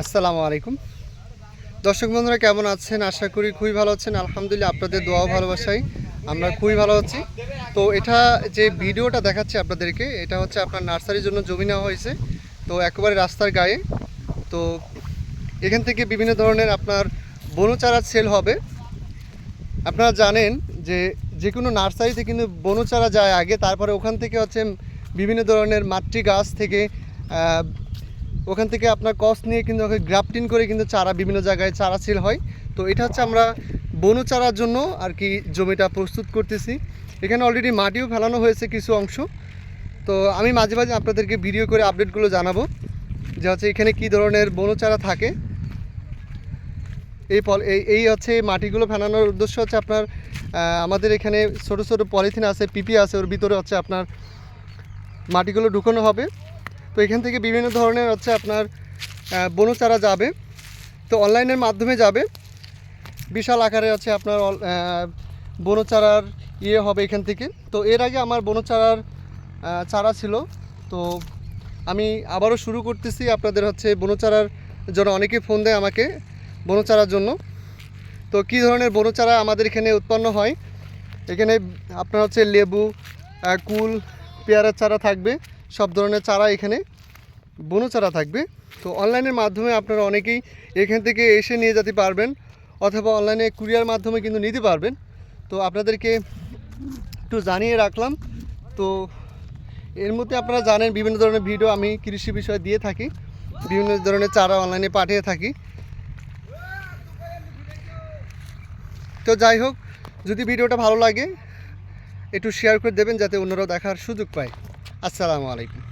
আসসালামু আলাইকুম। দর্শক বন্ধুরা, কেমন আছেন? আশা করি খুবই ভালো আছেন। আলহামদুলিল্লাহ, আপনাদের দোয়াও ভালোবাসাই। আমরা খুবই ভালো আছি। তো এটা যে ভিডিওটা দেখাচ্ছে আপনাদেরকে, এটা হচ্ছে আপনার নার্সারির জন্য জমি নেওয়া হয়েছে। তো একেবারে রাস্তার গায়ে। তো এখান থেকে বিভিন্ন ধরনের আপনার বনচারা সেল হবে। আপনারা জানেন যে যে কোনো নার্সারিতে কিন্তু বনচারা যায় আগে, তারপরে ওখান থেকে হচ্ছে বিভিন্ন ধরনের মাতৃ গাছ থেকে ওখান থেকে আপনার কস নিয়ে কিন্তু গ্রাফটিং করে কিন্তু চারা বিভিন্ন জায়গায় চারা সেল হয়। তো এটা হচ্ছে আমরা বনু চারার জন্য আর কি জমিটা প্রস্তুত করতেছি। এখানে অলরেডি মাটিও ফেলানো হয়েছে কিছু অংশ। তো আমি মাঝে মাঝে আপনাদেরকে ভিডিও করে আপডেটগুলো জানাব যে হচ্ছে এখানে কী ধরনের বনু চারা থাকে। এই পল এই এই হচ্ছে মাটিগুলো ফেলানোর উদ্দেশ্য হচ্ছে আপনার আমাদের এখানে ছোট ছোট পলিথিন আছে, পিপি আছে, ওর ভিতরে হচ্ছে আপনার মাটিগুলো ঢুকানো হবে। তো এখান থেকে বিভিন্ন ধরনের হচ্ছে আপনার আহ, বনু চারা যাবে। তো অনলাইনের মাধ্যমে যাবে। বিশাল আকারে হচ্ছে আপনার অল- আহ, বনু চারার ইয়ে হবে এখান থেকে। তো এর আগে আমার বনু চারার চারা ছিল। তো আমি আবারও শুরু করতেছি আপনাদের হচ্ছে বনু চারার জন্য। অনেকে ফোন দেয় আমাকে বনু চারার জন্য। তো কী ধরনের বনু চারা আমাদের এখানে উৎপন্ন হয়? এখানে আপনার হচ্ছে লেবু কুল পেয়ারার চারা থাকবে। সব ধরনের চারা এখানে। বনু চারা থাকবে। তো অনলাইনের মাধ্যমে আপনারা অনেকেই এখান থেকে এসে নিয়ে যেতে পারবেন অথবা অনলাইনে কুরিয়ার মাধ্যমে কিন্তু নিতে পারবেন। তো আপনাদেরকে একটু জানিয়ে রাখলাম। তো এর মধ্যে আপনারা জানেন বিভিন্ন ধরনের ভিডিও আমি কৃষি বিষয়ে দিয়ে থাকি। বিভিন্ন ধরনের চারা অনলাইনে পাঠিয়ে থাকি। তো যাই হোক, যদি ভিডিওটা ভালো লাগে, একটু শেয়ার করে দেবেন যাতে অন্যরাও দেখার সুযোগ পায়। আসসালামু আলাইকুম।